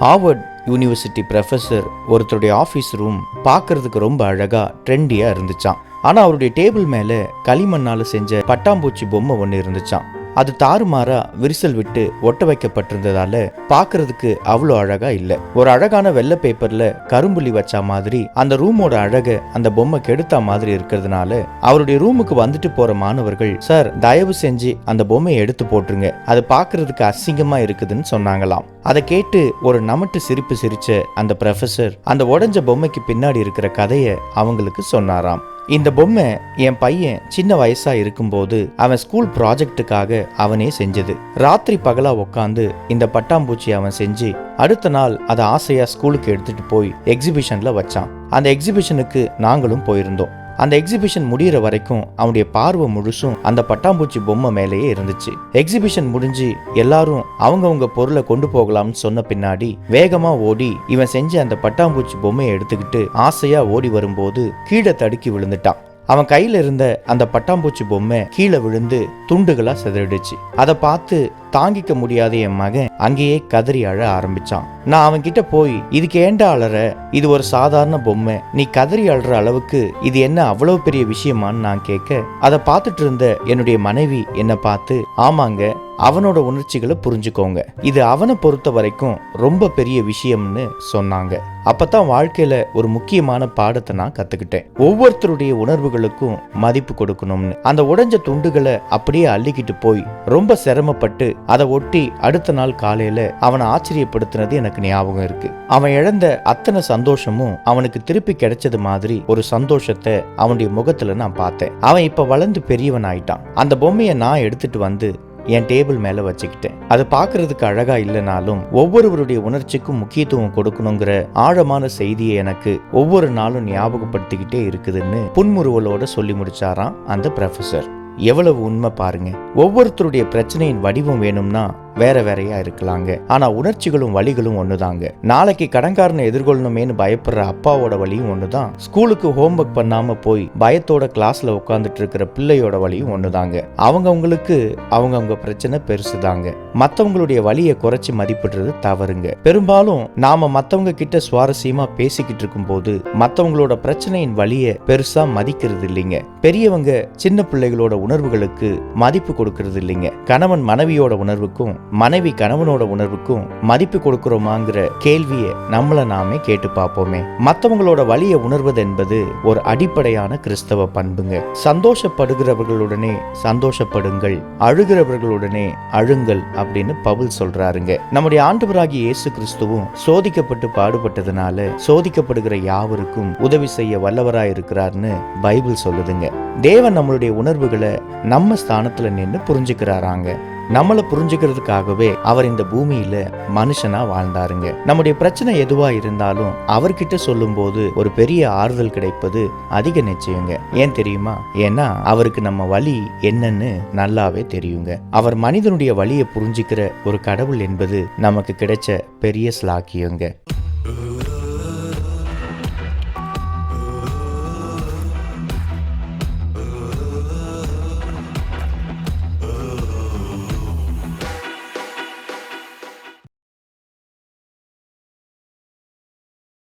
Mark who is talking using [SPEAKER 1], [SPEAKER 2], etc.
[SPEAKER 1] Harvard university professor ஒருத்தருடைய office room பார்க்கறதுக்கு ரொம்ப அழகாக ட்ரெண்டியாக இருந்துச்சான் ஆனால் அவருடைய டேபிள் மேலே களிமண்ணால் செஞ்ச பட்டாம்பூச்சி பொம்மை ஒன்று இருந்துச்சான் அது தாறுமாறா விரிசல் விட்டு ஒட்ட வைக்கப்பட்டிருந்ததால பாக்குறதுக்கு அவ்வளோ அழகா இல்ல. ஒரு அழகான வெள்ளை பேப்பர்ல கரும்புள்ளி வச்சா மாதிரி அந்த ரூமோட அழக அந்த பொம்மை கெடுத்தா மாதிரி இருக்கிறதுனால அவருடைய ரூமுக்கு வந்துட்டு போற மாணவர்கள் சார் தயவு செஞ்சு அந்த பொம்மையை எடுத்து போட்டுருங்க. அது பாக்குறதுக்கு அசிங்கமா இருக்குதுன்னு சொன்னாங்களாம். அதை கேட்டு ஒரு நமட்டு சிரிப்பு சிரிச்ச அந்த ப்ரொஃபசர் அந்த உடஞ்ச பொம்மைக்கு பின்னாடி இருக்கிற கதையை அவங்களுக்கு சொன்னாராம். இந்த பொம்மை என் பையன் சின்ன வயசா இருக்கும்போது அவன் ஸ்கூல் ப்ராஜெக்ட்டுக்காக அவனே செஞ்சது. ராத்திரி பகலா உக்காந்து இந்த பட்டாம்பூச்சி அவன் செஞ்சு அடுத்த நாள் அதை ஆசையா ஸ்கூலுக்கு எடுத்துட்டு போய் எக்ஸிபிஷன்ல வச்சான். அந்த எக்ஸிபிஷனுக்கு நாங்களும் போயிருந்தோம். அந்த எக்ஸிபிஷன் முடியிற வரைக்கும் அவனுடைய பார்வை முழுசும் அந்த பட்டாம்பூச்சி பொம்மை மேலேயே இருந்துச்சு. எக்ஸிபிஷன் முடிஞ்சு எல்லாரும் அவங்கவுங்க பொருளை கொண்டு போகலாம்னு சொன்ன பின்னாடி வேகமா ஓடி இவன் செஞ்ச அந்த பட்டாம்பூச்சி பொம்மையை எடுத்துக்கிட்டு ஆசையா ஓடி வரும்போது கீழே தடுக்கி விழுந்துட்டான். அவன் கையில இருந்த அந்த பட்டாம்பூச்சி பொம்மை கீழே விழுந்து துண்டுகளா சிதறிடுச்சு. அதை பார்த்து தாங்கிக்க முடியாத என் மகன் அங்கேயே கதறி அழ ஆரம்பிச்சான். நான் அவன்கிட்ட போய் இதுக்கு ஏண்டா அலற? இது ஒரு சாதாரண பொம்மை. நீ கதறி அழற அளவுக்கு இது என்ன அவ்வளவு பெரிய விஷயமான்னு நான் கேட்க அதை பார்த்துட்டு இருந்த என்னுடைய மனைவி என்னை பார்த்து ஆமாங்க அவனோட உணர்ச்சிகளை புரிஞ்சுக்கோங்க. இது அவனை பொறுத்த வரைக்கும் ரொம்ப பெரிய விஷயம்னு சொன்னாங்க. அப்பதான் வாழ்க்கையில ஒரு முக்கியமான பாடத்தை நான் கத்துக்கிட்டேன். ஒவ்வொருத்தருடைய உணர்வுகளுக்கும் மதிப்பு கொடுக்கணும்னு. அந்த உடைஞ்ச துண்டுகளை அப்படியே அள்ளிக்கிட்டு போய் ரொம்ப சிரமப்பட்டு அதை ஒட்டி அடுத்த நாள் காலையில அவனை ஆச்சரியப்படுத்தினது எனக்கு ஞாபகம் இருக்கு. அவன் இழந்த அத்தனை சந்தோஷமும் அவனுக்கு திருப்பி கிடைச்சது மாதிரி ஒரு சந்தோஷத்தை அவனுடைய முகத்துல நான் பார்த்தேன். அவன் இப்ப வளர்ந்து பெரியவன் ஆயிட்டான். அந்த பொம்மையை நான் எடுத்துட்டு வந்து என் டேபிள் மேல வச்சுக்கிட்டேன். அது பார்க்கிறதுக்கு அழகா இல்லைனாலும் ஒவ்வொருவருடைய உணர்ச்சிக்கும் முக்கியத்துவம் கொடுக்கணுங்கிற ஆழமான செய்தியை எனக்கு ஒவ்வொரு நாளும் ஞாபகப்படுத்திக்கிட்டே இருக்குதுன்னு புன்முறுவலோட சொல்லி முடிச்சாராம் அந்த ப்ரொஃபசர் எவ்வளவு உண்மை பாருங்க. ஒவ்வொருத்தருடைய பிரச்சனையின் வடிவம் வேணும்னா வேற வேறையா இருக்கலாங்க. ஆனா உணர்ச்சிகளும் வழிகளும் ஒண்ணுதாங்க. நாளைக்கு கடன்காரனை எதிர்கொள்ளணுமேனு பயப்படுற அப்பாவோட வழியும் ஒண்ணுதான். ஸ்கூலுக்கு ஹோம்ஒர்க் பண்ணாம போய் பயத்தோட கிளாஸ்ல உட்காந்துட்டு இருக்கிற பிள்ளையோட வழியும் ஒண்ணுதாங்க. அவங்கவங்களுக்கு அவங்கவுங்க பிரச்சனை பெருசுதாங்க. மத்தவங்களுடைய வழியை குறைச்சி மதிப்பிடுறது தவறுங்க. பெரும்பாலும் நாம மத்தவங்க கிட்ட சுவாரஸ்யமா பேசிக்கிட்டு இருக்கும்போது மத்தவங்களோட பிரச்சனையின் வழியை பெருசா மதிக்கிறது இல்லைங்க. பெரியவங்க சின்ன பிள்ளைகளோட உணர்வுகளுக்கு மதிப்பு கொடுக்கறது இல்லைங்க. கணவன் மனைவியோட உணர்வுக்கும் மனைவி கணவனோட உணர்வுக்கும் மதிப்பு கொடுக்கிறோமாங்கிற கேள்வியை நம்மள நாமே கேட்டு பார்ப்போமே. மற்றவங்களோட வழியை உணர்வது என்பது ஒரு அடிப்படையான கிறிஸ்தவ பண்புங்க. சந்தோஷப்படுகிறவர்களுடனே சந்தோஷப்படுங்கள் அழுகிறவர்களுடனே அழுங்கள் அப்படின்னு பவுல் சொல்றாருங்க. நம்முடைய ஆண்டவராகி இயேசு கிறிஸ்துவும் சோதிக்கப்பட்டு பாடுபட்டதுனால சோதிக்கப்படுகிற யாவருக்கும் உதவி செய்ய வல்லவராய் இருக்கிறார்னு பைபிள் சொல்லுதுங்க. தேவன் நம்மளுடைய உணர்வுகளை நம்ம ஸ்தானத்துல நின்று புரிஞ்சுக்கிறாராங்க. நம்மளை புரிஞ்சுக்கிறதுக்காகவே அவர் இந்த பூமியில மனுஷனா வாழ்ந்தாருங்க. நம்முடைய பிரச்சனை எதுவா இருந்தாலும் அவர்கிட்ட சொல்லும்போது ஒரு பெரிய ஆறுதல் கிடைப்பது அதிக நிச்சயங்க. ஏன் தெரியுமா? ஏன்னா அவருக்கு நம்ம வழி என்னன்னு நல்லாவே தெரியுங்க. அவர் மனிதனுடைய வழியை புரிஞ்சுக்கிற ஒரு கடவுள் என்பது நமக்கு கிடைச்ச பெரிய ஸ்லாக்கியங்க.